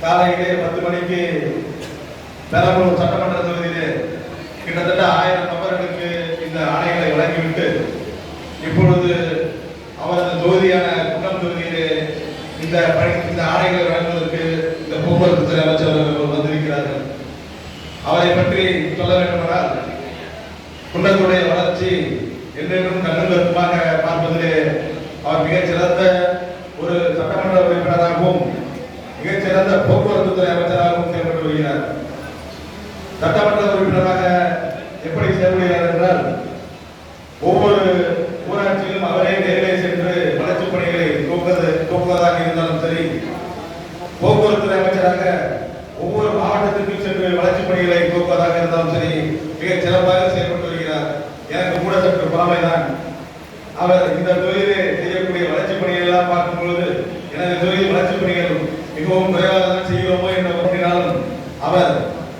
காலையிலே பத்து மணிக்கு பெரம்பலூர் சட்டமன்ற தொகுதியிலே கிட்டத்தட்ட ஆயிரம் நபர்களுக்கு இந்த ஆணைகளை வழங்கிவிட்டு இப்பொழுது அவரது தொகுதியான குன்னம் தொகுதியிலே இந்த பணி இந்த ஆணைகளை வழங்குவதற்கு இந்த போக்குவரத்து துறை அமைச்சர் அவர்கள் வந்திருக்கிறார்கள். அவரை பற்றி சொல்ல வேண்டுமென்றால் குன்னத்துடைய வளர்ச்சி என்றென்றும் கண்ணும் கருத்துமாக பார்ப்பதிலே அவர் மிகச் சிறந்த ஒரு சட்டமன்ற உறுப்பினராகவும் மிகச் சிறந்த போக்குவரத்து துறை அமைச்சராகவும் செயல்பட்டு வருகிறார் சட்டமன்ற உறுப்பினராக எப்படி செயல்படுகிறார் என்றால் ஒவ்வொரு ஊராட்சியிலும் அவரே நேரிலே சென்று வளர்ச்சிப் பணிகளை துவக்குவது துவக்குவதாக இருந்தாலும் சரி போக்குவரத்து அமைச்சராக ஒவ்வொரு மாவட்டத்திற்கும் சென்று வளர்ச்சிப் பணிகளை துவக்குவதாக இருந்தாலும் சரி மிகச் சிறப்பாக செயல்பட்டு வருகிறார். எனக்கு கூட சற்று பொறாமைதான். அவர் இந்த தொழிலே செய்யக்கூடிய வளர்ச்சிப் பணிகள் எல்லாம் பார்க்கும் பொழுது எனது தொழில் வளர்ச்சிப் பணிகள் மிகவும்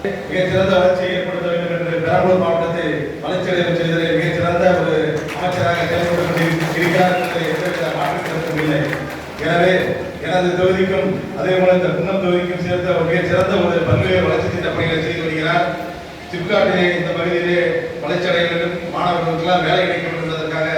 மிகச்சிறந்த வளர்ச்சியை ஏற்படுத்த வேண்டும் என்று பெரம்பலூர் மாவட்டத்தை வளர்ச்சியடைய செய்ததில் மிகச்சிறந்த ஒரு அமைச்சராக செயல்பட்டு கொண்டிருக்கிறார் என்பதை எந்தவித மாற்றுக்கருத்தும் இல்லை. எனவே எனது தொகுதிக்கும் அதே போல இந்த குன்னம் தொகுதிக்கும் சேர்த்த ஒரு மிகச் ஒரு பல்வேறு வளர்ச்சி திட்ட பணிகளை செய்து வருகிறார். சிப்காட்டிலே இந்த பகுதியிலே வளர்ச்சி அடைய வேண்டும். மாணவர்களுக்கெல்லாம் வேலை கிடைக்க வேண்டும் என்பதற்காக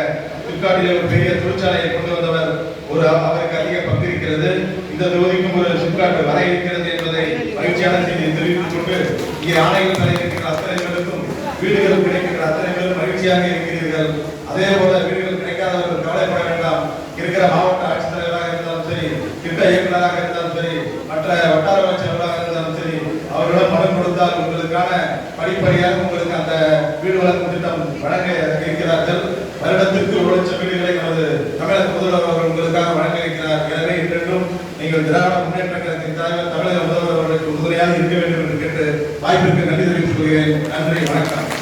சிப்காட்டிலே ஒரு பெரிய தொழிற்சாலையை கொண்டு வந்தவர் ஒரு அவருக்கு அதிக பங்கு இருக்கிறது. இந்த தொகுதிக்கும் ஒரு சிப்காட் வர இருக்கிறது என்பதை மகிழ்ச்சியான செய்தியை தெரிவித்துக் கொண்டு இங்கே ஆணைகள் கிடைக்கின்ற அத்தனை பேருக்கும் வீடுகள் கிடைக்கின்ற அத்தனை பேரும் மகிழ்ச்சியாக இருக்கிறீர்கள். அதே போல வீடுகள் கிடைக்காதவர்கள் கவலைப்பட வேண்டாம். இருக்கிற மாவட்ட ஆட்சித்தலைவராக இருந்தாலும் சரி திட்ட இயக்குநராக இருந்தாலும் சரி மற்ற வட்டார வளர்ச்சியாளராக இருந்தாலும் சரி அவர்களிடம் மனம் கொடுத்தால் உங்களுக்கான படிப்படியாக உங்களுக்கு அந்த வீடு வளர்க்கும் திட்டம் வழங்க இருக்கிறார்கள். வருடத்திற்கு ஒரு லட்சம் வீடுகளை நமது தமிழக முதல்வர் அவர்கள் உங்களுக்காக வழங்க இருக்கிறார். எனவே இன்றைக்கும் நீங்கள் திராவிட முன்னேற்ற கழகத்தின் தலைவர் தமிழக முதல்வர் அவர்களுக்கு உறுதுணையாக இருக்க வேண்டும் என்று கேட்டு வாய்ப்பிற்கு நன்றி தெரிவித்துக் கொள்கிறேன். நன்றி வணக்கம்.